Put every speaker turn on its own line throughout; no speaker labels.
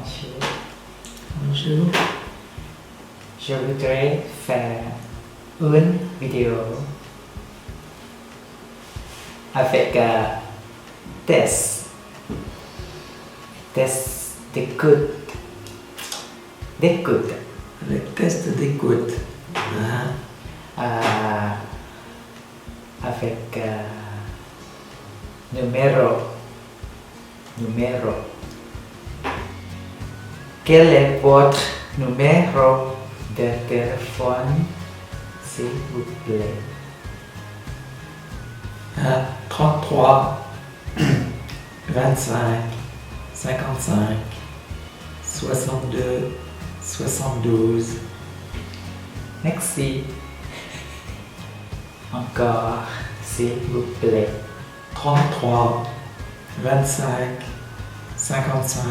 Bonjour.
Bonjour.
Je voudrais faire une vidéo avec un test. Test d'écoute. D'écoute.
Avec test d'écoute. Hein?
Euh, avec euh, numéro. Numéro. Quel est votre numéro de téléphone, s'il vous plaît?
Hein? 33, 25, 55, 62, 72,
Merci. Encore, s'il vous plaît.
33, 25, 55,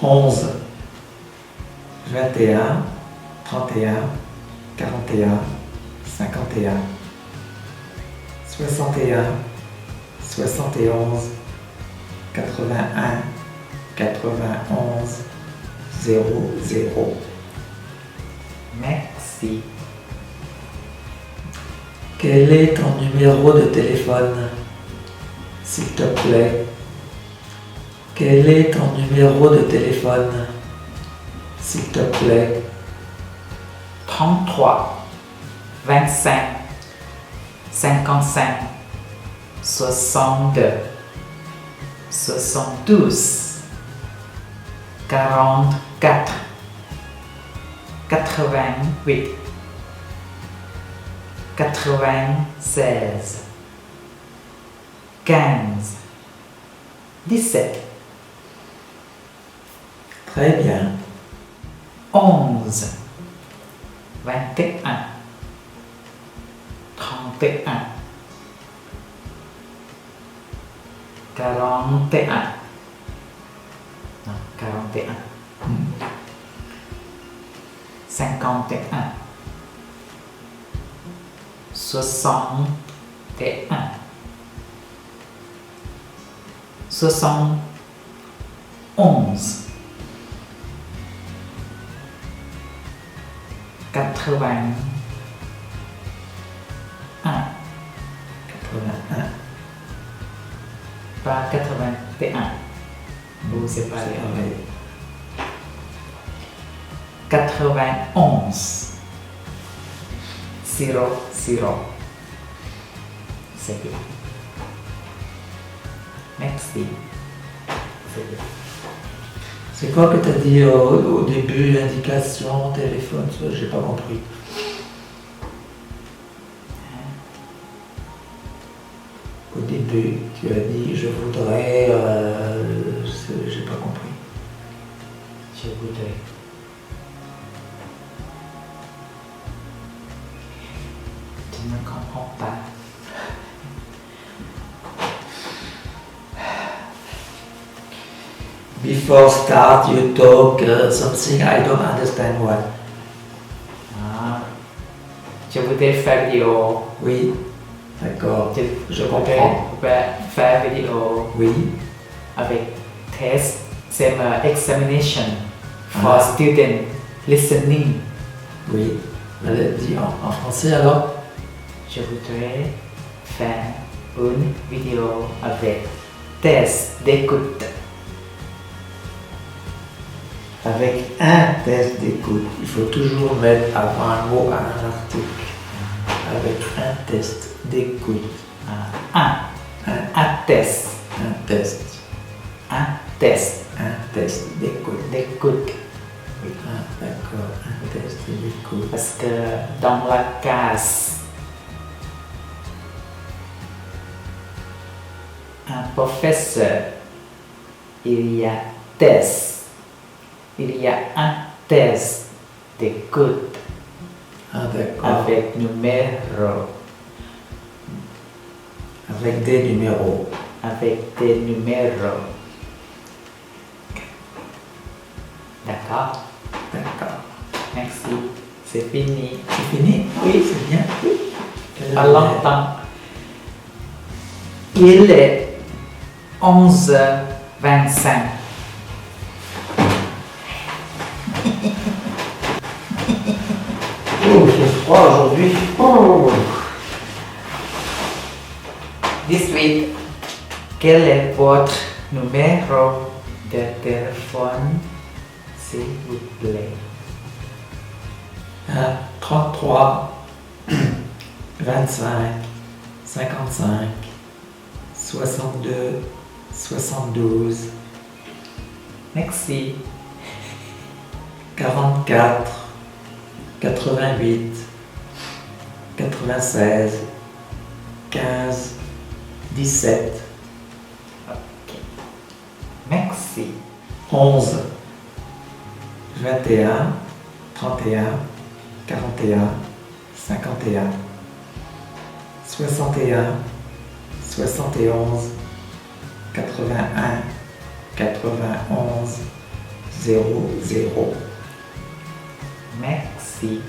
11, 21, 31, 41, 51, 61, 71, 81, 91, 00.
Merci
Quel est ton numéro de téléphone S'il te plaît? Quel est ton numéro de téléphone S'il te plaît?
33 25 55 62 72 44 88 96 15 17
Très bien.
Onze. Vingt et un. Trente et un. Quarante et un. Non, quarante et un. Cinquante et un. Soixante et un. Soixante onze. 41 51 61 71 81
81.
pas 81 vous c'est pareil
Pareil.
91 0 0 c'est bien merci c'est bien
C'est quoi que tu as dit au, au début Indication, téléphone, j'ai pas compris. Au début, tu as dit je voudrais. euh, j'ai pas compris.
je voudrais tu ne comprends pas
Before start, you talk uh, something I don't understand what.
Ah, je voudrais faire vidéo
Oui, d'accord.
je,
Je comprends.
faire- vidéo
Oui,
avec test c'est ma examination for
Ah.
student listening
oui. Allez, dis en, en français alors.
je voudrais faire une vidéo avec test d'écoute
Avec un test d'écoute, il faut toujours mettre avant un mot un article. Avec un test d'écoute.
Un,
Un,
un test
un test.
un test
Un test d'écoute.
d'écoute
Oui, ah, d'accord. Un test d'écoute.
parce que dans la classe un professeur il y a des. Il y a un des d'écoute
Ah,
avec numéro,
Avec des numéros.
avec des numéros. D'accord,
D'accord.
merci. C'est fini.
C'est fini? Oui, c'est bien. Quelle
Pas
heure
longtemps. Il est 11h25.
Oh, il fait froid aujourd'hui. Oh.
18. Quel est votre numéro de téléphone, s'il vous plaît?
Hein, 33, 25, 55, 62, 72,
Merci.
44, 88, 96, 15, 17,
Merci.
11, 21, 31, 41, 51, 61, 71, 81, 91, 00.
Merci.